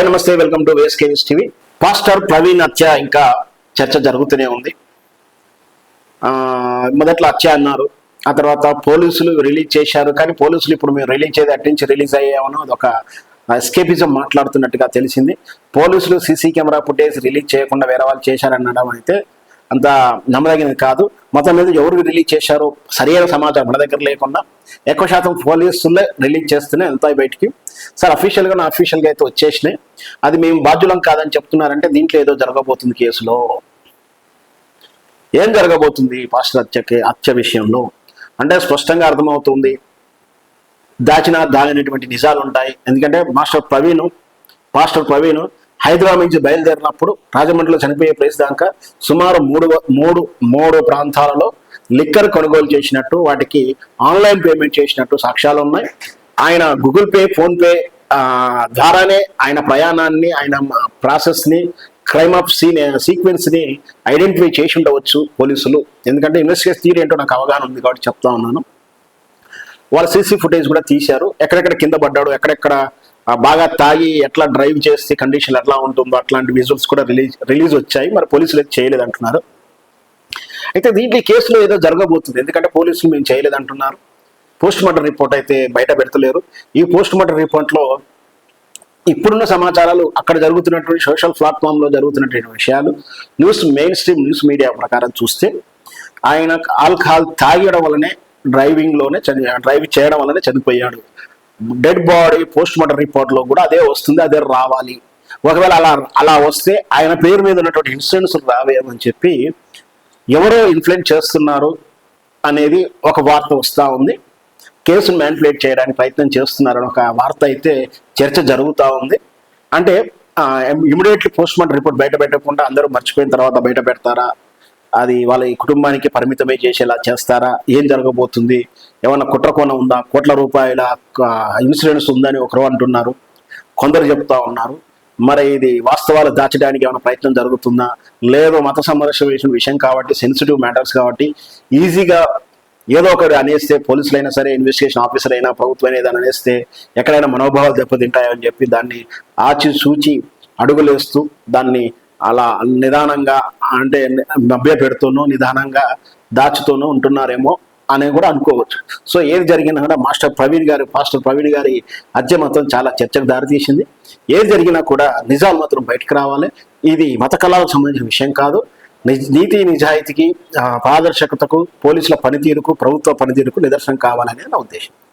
Hi నమస్తే welcome to వేస్కేఎస్ TV. Pastor Praveen హత్య ఇంకా చర్చ జరుగుతూనే ఉంది. మొదట్లో హత్య అన్నారు ఆ తర్వాత పోలీసులు రిలీజ్ చేశారు కానీ పోలీసులు ఇప్పుడు మేము రిలీజ్ చేసి అటు నుంచి రిలీజ్ అయ్యామనో అదొక ఎస్కేపిజం మాట్లాడుతున్నట్టుగా తెలిసింది. పోలీసులు సీసీ కెమెరా ఫుటేజ్ రిలీజ్ చేయకుండా వేరే వాళ్ళు చేశారనడం అయితే అంత నమ్మదగినది కాదు. మొత్తం మీద ఎవరు రిలీజ్ చేశారో? సరైన సమాచారం మన దగ్గర లేకుండా ఎక్కువ శాతం పోలీసులే రిలీజ్ చేస్తూనే వెళ్తాయి బయటికి. సార్ అఫీషియల్గా నా అఫీషియల్గా అయితే వచ్చేసినాయి. అది మేము బాధ్యులం కాదని చెప్తున్నారంటే దీంట్లో ఏదో జరగబోతుంది కేసులో. ఏం జరగబోతుంది పాస్టర్ హత్యకి హత్య విషయంలో? అంటే స్పష్టంగా అర్థమవుతుంది. దాచిన దాగినటువంటి నిజాలు ఉంటాయి ఎందుకంటే మాస్టర్ ప్రవీణ్ పాస్టర్ ప్రవీణ్ హైదరాబాద్ నుంచి బయలుదేరినప్పుడు రాజమండ్రిలో చనిపోయే ప్లేస్ దాకా సుమారు మూడు మూడు మూడు ప్రాంతాలలో లిక్కర్ కొనుగోలు చేసినట్టు వాటికి ఆన్లైన్ పేమెంట్ చేసినట్టు సాక్ష్యాలు ఉన్నాయి. ఆయన గూగుల్ పే ఫోన్పే ద్వారానే ఆయన ప్రయాణాన్ని ఆయన ప్రాసెస్ని క్రైమ్ ఆఫ్ సీన్ సీక్వెన్స్ని ఐడెంటిఫై చేసి ఉండవచ్చు పోలీసులు. ఎందుకంటే ఇన్వెస్టిగేషన్ థియరీ ఏంటో నాకు అవగాహన ఉంది కాబట్టి చెప్తా ఉన్నాను. వాళ్ళ సీసీ ఫుటేజ్ కూడా తీశారు. ఎక్కడెక్కడ కింద పడ్డాడు ఎక్కడెక్కడ బాగా తాగి ఎట్లా డ్రైవ్ చేస్తే కండిషన్ ఎట్లా ఉంటుందో అట్లాంటి విజువల్స్ కూడా రిలీజ్ రిలీజ్ వచ్చాయి. మరి పోలీసులు అయితే చేయలేదు అంటున్నారు అయితే దీంట్లో కేసులో ఏదో జరగబోతుంది. ఎందుకంటే పోలీసులు మేము చేయలేదు అంటున్నారు పోస్ట్ మార్టం రిపోర్ట్ అయితే బయట పెడతలేరు. ఈ పోస్ట్ మార్టం రిపోర్ట్లో ఇప్పుడున్న సమాచారాలు అక్కడ జరుగుతున్నటువంటి సోషల్ ప్లాట్ఫామ్లో జరుగుతున్నటువంటి విషయాలు news mainstream news media ప్రకారం చూస్తే ఆయన ఆల్కహాల్ తాగడం వల్లనే డ్రైవింగ్లోనే చని డ్రైవ్ చేయడం వల్లనే చనిపోయాడు. డెడ్ బాడీ పోస్ట్ మార్టం రిపోర్ట్లో కూడా అదే వస్తుంది అదే రావాలి. ఒకవేళ అలా అలా వస్తే ఆయన పేరు మీద ఉన్నటువంటి ఇన్సూరెన్స్ రావేమని చెప్పి ఎవరో ఇన్ఫ్లుయెన్స్ చేస్తున్నారు అనేది ఒక వార్త వస్తూ ఉంది. కేసును మ్యానిపులేట్ చేయడానికి ప్రయత్నం చేస్తున్నారని ఒక వార్త అయితే చర్చ జరుగుతూ ఉంది. అంటే ఇమీడియట్లీ పోస్ట్ మార్టం రిపోర్ట్ బయట పెట్టకుండా అందరూ మర్చిపోయిన తర్వాత బయట పెడతారా? అది వాళ్ళ ఈ కుటుంబానికి పరిమితమే చేసేలా చేస్తారా? ఏం జరగబోతుంది? ఏమన్నా కుట్రకోణం ఉందా? కోట్ల రూపాయల ఇన్సూరెన్స్ ఉందని ఒకరు అంటున్నారు. కొందరు చెప్తా ఉన్నారు. మరి ఇది వాస్తవాలు దాచడానికి ఏమైనా ప్రయత్నం జరుగుతుందా? లేదో మత సంరక్షణ విషయం కాబట్టి సెన్సిటివ్ మ్యాటర్స్ కాబట్టి ఈజీగా ఏదో ఒకటి అనేస్తే పోలీసులైనా సరే ఇన్వెస్టిగేషన్ ఆఫీసర్ అయినా ప్రభుత్వం ఏదైనా అనేస్తే ఎక్కడైనా మనోభావాలు దెబ్బతింటాయని చెప్పి దాన్ని ఆచి సూచి అడుగులేస్తూ దాన్ని అలా నిదానంగా అంటే మభ్య పెడుతూనో నిదానంగా దాచుతూనో ఉంటున్నారేమో అని కూడా అనుకోవచ్చు. సో ఏది జరిగినా కూడా మాస్టర్ ప్రవీణ్ గారు మాస్టర్ ప్రవీణ్ గారి హత్య మాత్రం చాలా చర్చకు దారితీసింది. ఏది జరిగినా కూడా నిజాలు మాత్రం బయటకు రావాలి. ఇది మత కళలకు సంబంధించిన విషయం కాదు. నిజ- నీతి నిజాయితీకి పారదర్శకతకు పోలీసుల పనితీరుకు ప్రభుత్వ పనితీరుకు నిదర్శనం కావాలనే నా ఉద్దేశం.